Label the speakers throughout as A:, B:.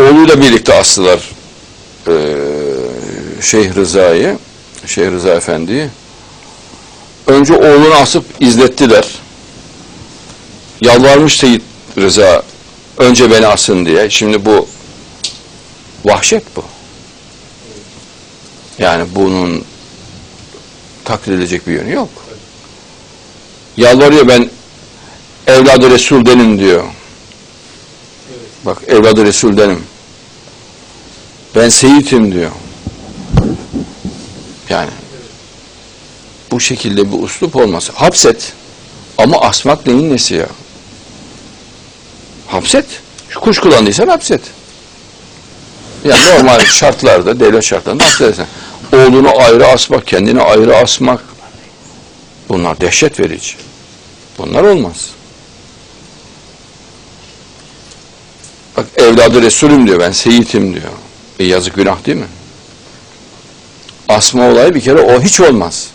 A: Oğluyla birlikte astılar eee Şeyh Rıza'yı, Şeyh Rıza Efendi'yi. Önce oğlunu asıp izlettiler. Yalvarmış Seyit Rıza önce beni asın diye. Şimdi bu vahşet bu. Yani bunun takdir edilecek bir yönü yok. Yalvarıyor ben evladı Resul'denim diyor. Bak evladı Resul'denim. Ben seyitim diyor. Yani bu şekilde bir uslup olmaz. Hapset. Ama asmak neyin nesi ya? Hapset. Şu kuş kullandıysan hapset. Yani normal şartlarda, devlet şartlarında hapsedersin. Oğlunu ayrı asmak, kendini ayrı asmak. Bunlar dehşet verici. Bunlar olmaz. Bak evladı Resulüm diyor, ben seyitim diyor. E yazık günah değil mi? Asma olayı bir kere o hiç olmaz.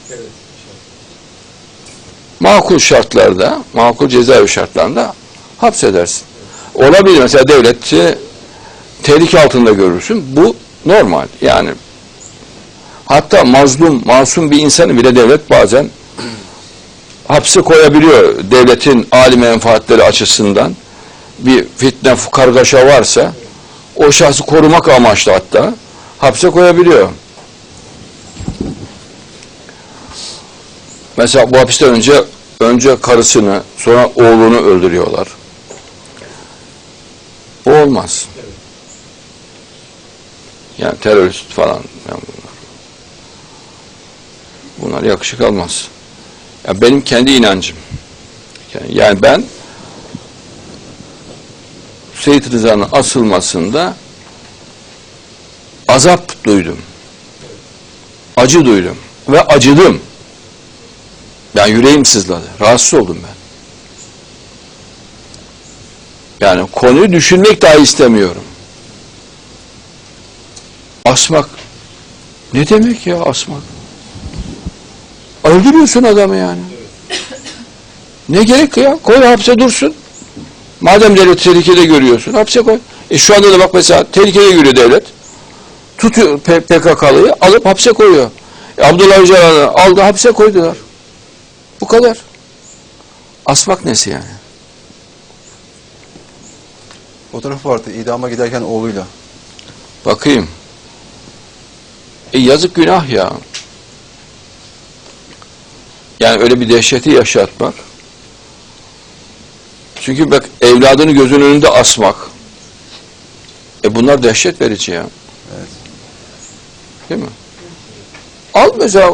A: Makul şartlarda, makul cezaevi şartlarında hapsedersin. Olabilir mesela devleti tehlike altında görürsün. Bu normal. Yani hatta mazlum, masum bir insanı bile devlet bazen hapse koyabiliyor devletin âli menfaatleri açısından. Bir fitne, kargaşa varsa o şahsı korumak amaçlı hatta hapse koyabiliyor. Mesela bu hapisten önce önce karısını sonra oğlunu öldürüyorlar. Bu olmaz. Yani terörist falan. Yani bunlar. bunlar yakışık almaz. Ya benim kendi inancım. Yani, ben Seyit Rıza'nın asılmasında azap duydum. Acı duydum. Ve acıdım. Yani yüreğim sızladı. Rahatsız oldum ben. Yani konuyu düşünmek dahi istemiyorum. Asmak. Ne demek ya asmak? Öldürüyorsun adamı yani. Ne gerek ya? Koy hapse dursun. Madem devlet tehlikede görüyorsun, hapse koy. E şu anda da bak mesela tehlikede görüyor devlet. Tutuyor PKK'lıyı, alıp hapse koyuyor. E Abdullah Öcalan'ı aldı, hapse koydular. Bu kadar. Asmak nesi yani?
B: Fotoğrafı vardı idama giderken oğluyla.
A: Bakayım. E yazık günah ya. Yani öyle bir dehşeti yaşatmak. Çünkü bak evladını gözünün önünde asmak. E bunlar dehşet verici ya.
B: Evet.
A: Değil mi? Al mesela e,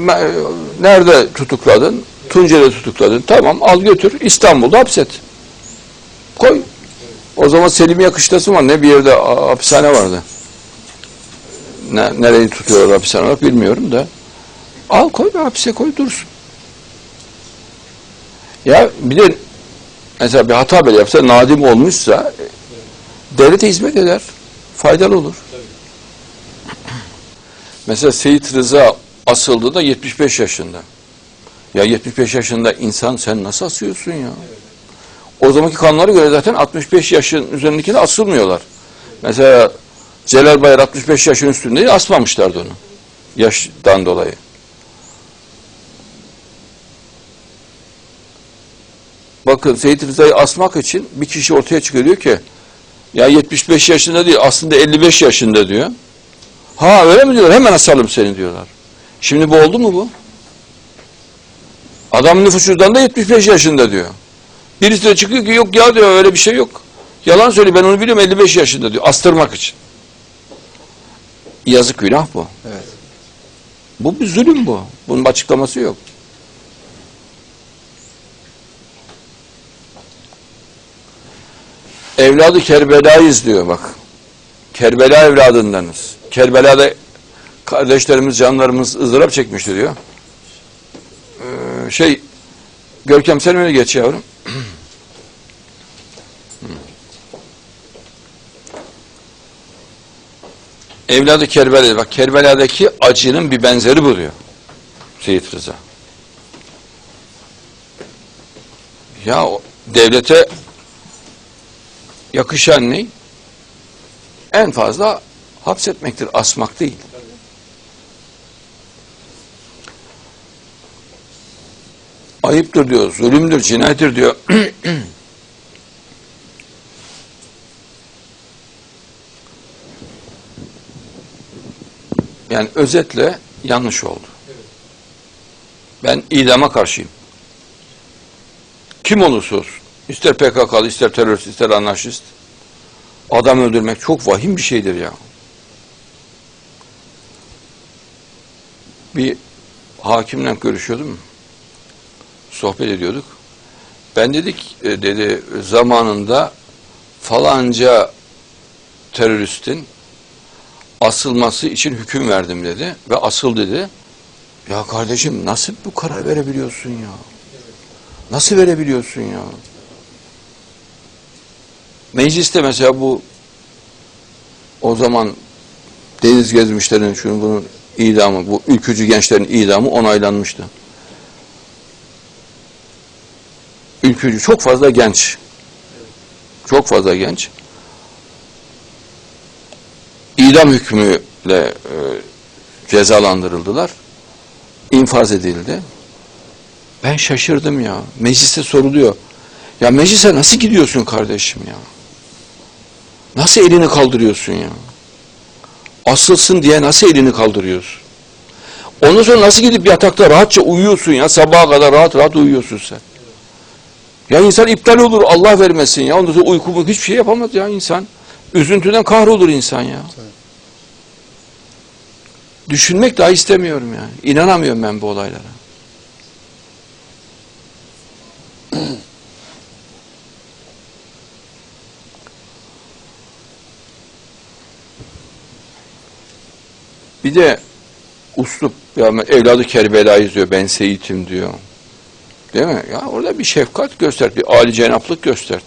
A: me- nerede tutukladın? Tunceli'de tutukladın. Tamam al götür İstanbul'da hapset. Koy. O zaman Selimiye kışlası var. Ne bir yerde hapishane vardı. Ne, nereyi tutuyor hapishane olarak bilmiyorum da. Al koy hapse koy dursun. Ya bir de mesela bir hata bile yapsa nadim olmuşsa devlete hizmet eder. Faydalı olur. Mesela Seyit Rıza asıldı da 75 yaşında. Ya 75 yaşında insan sen nasıl asıyorsun ya? O zamanki kanunlara göre zaten 65 yaşın üzerindekine asılmıyorlar. Mesela Celal Bayar 65 yaşın üstünde asmamışlardı onu. Yaştan dolayı. Bakın Seyit Rıza'yı asmak için bir kişi ortaya çıkıyor diyor ki ya 75 yaşında değil aslında 55 yaşında diyor. Ha öyle mi diyorlar? Hemen asalım seni diyorlar. Şimdi bu oldu mu bu? Adam nüfus cüzdanında 75 yaşında diyor. Birisi de çıkıyor ki yok ya diyor öyle bir şey yok. Yalan söylüyor ben onu biliyorum 55 yaşında diyor. Astırmak için. Yazık günah bu.
B: Evet.
A: Bu bir zulüm bu. Bunun açıklaması yok. Evladı Kerbela'yız diyor bak. Kerbela evladındanız. Kerbela'da kardeşlerimiz, canlarımız ızdırap çekmişti diyor. Ee, şey, Görkem sen öyle geç yavrum. Evladı Kerbela, bak Kerbela'daki acının bir benzeri bu diyor. Seyit Rıza. Ya devlete yakışan ne? En fazla hapsetmektir, asmak değil. Ayıptır diyor, zulümdür, cinayettir diyor. Yani özetle yanlış oldu. Ben idama karşıyım. Kim olursa olsun. İster PKK'lı, ister terörist, ister anarşist. Adam öldürmek çok vahim bir şeydir ya. Bir hakimle görüşüyordum. Sohbet ediyorduk. Ben dedik, e, dedi zamanında falanca teröristin asılması için hüküm verdim dedi ve asıl dedi. Ya kardeşim nasıl bu karar verebiliyorsun ya? Nasıl verebiliyorsun ya? Mecliste mesela bu o zaman deniz gezmişlerin şunun bunun idamı, bu ülkücü gençlerin idamı onaylanmıştı. Ülkücü çok fazla genç. Çok fazla genç. İdam hükmüyle e, cezalandırıldılar. İnfaz edildi. Ben şaşırdım ya. Mecliste soruluyor. Ya meclise nasıl gidiyorsun kardeşim ya? Nasıl elini kaldırıyorsun ya? Asılsın diye nasıl elini kaldırıyorsun? Ondan sonra nasıl gidip yatakta rahatça uyuyorsun ya? Sabaha kadar rahat rahat uyuyorsun sen. Ya insan iptal olur Allah vermesin ya. Ondan sonra uyku hiçbir şey yapamaz ya insan. Üzüntüden kahrolur insan ya. Düşünmek daha istemiyorum yani. İnanamıyorum ben bu olaylara. Bir de uslup ya evladı Kerbela'yı diyor ben Seyit'im diyor. Değil mi? Ya orada bir şefkat gösterdi, âli cenaplık gösterdi.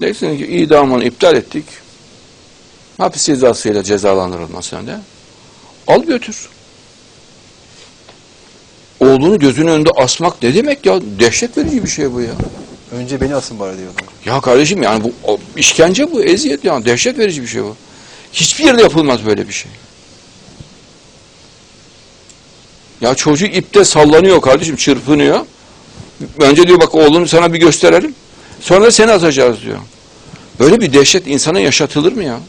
A: Dersin ki idamını iptal ettik. Hapis cezasıyla cezalandırılmasına de. Al götür. Oğlunu gözünün önünde asmak ne demek ya? Dehşet verici bir şey bu ya.
B: Önce beni asın bari diyorlar.
A: Ya kardeşim yani bu işkence bu, eziyet yani dehşet verici bir şey bu. Hiçbir yerde yapılmaz böyle bir şey. Ya çocuk ipte sallanıyor kardeşim, çırpınıyor. Önce diyor bak oğlunu sana bir gösterelim. Sonra da seni atacağız diyor. Böyle bir dehşet insana yaşatılır mı ya?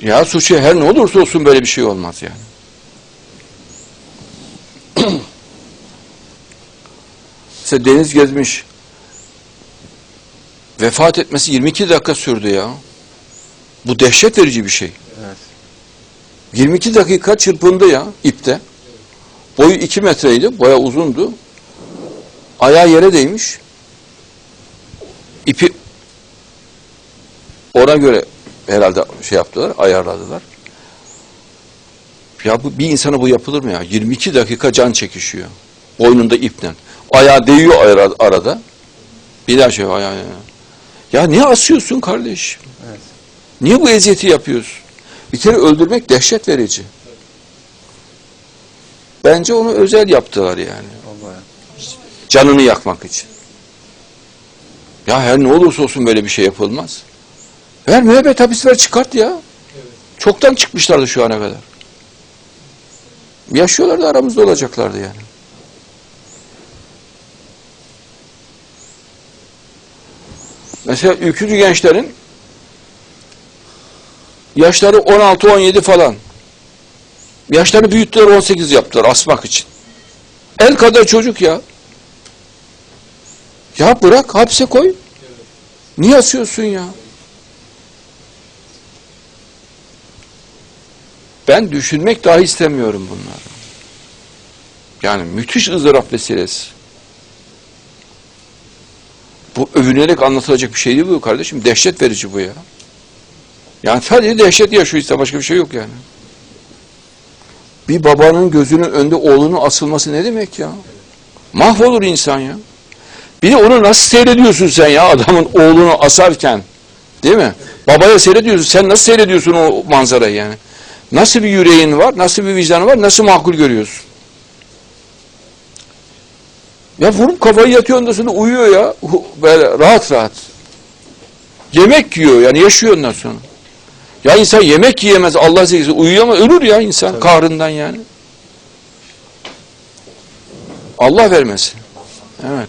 A: Ya suçu her ne olursa olsun böyle bir şey olmaz yani. Mesela deniz gezmiş. Vefat etmesi 22 dakika sürdü ya. Bu dehşet verici bir şey.
B: Evet.
A: 22 dakika çırpındı ya ipte. Boyu 2 metreydi, boya uzundu. Ayağı yere değmiş. İpi ona göre herhalde şey yaptılar, ayarladılar. Ya bu bir insana bu yapılır mı ya? 22 dakika can çekişiyor. Boynunda ipten. Ayağı değiyor ara- arada. Bir daha şey ayağı. Ya niye asıyorsun kardeşim?
B: Evet.
A: Niye bu eziyeti yapıyorsun? Bir kere öldürmek dehşet verici. Bence onu özel yaptılar yani. Canını yakmak için. Ya her ne olursa olsun böyle bir şey yapılmaz. Ver müebbet hapis ver çıkart ya. Çoktan çıkmışlardı şu ana kadar. Yaşıyorlardı aramızda olacaklardı yani. Mesela ülkücü gençlerin yaşları 16-17 falan. Yaşlarını büyüttüler 18 yaptılar asmak için. El kadar çocuk ya. Ya bırak hapse koy. Niye asıyorsun ya? Ben düşünmek dahi istemiyorum bunları. Yani müthiş ızdırap vesilesi. Bu övünerek anlatılacak bir şey değil bu kardeşim. Dehşet verici bu ya. Yani sadece dehşet yaşıyor işte başka bir şey yok yani. Bir babanın gözünün önünde oğlunun asılması ne demek ya? Mahvolur insan ya. Bir de onu nasıl seyrediyorsun sen ya adamın oğlunu asarken? Değil mi? Babaya seyrediyorsun. Sen nasıl seyrediyorsun o manzarayı yani? Nasıl bir yüreğin var? Nasıl bir vicdanın var? Nasıl makul görüyorsun? Ya vurup kafayı yatıyor ondan sonra uyuyor ya. Böyle rahat rahat. Yemek yiyor yani yaşıyor ondan sonra. Ya insan yemek yiyemez Allah zekisi uyuyamaz ölür ya insan
B: Tabii.
A: kahrından yani. Allah vermesin. Evet.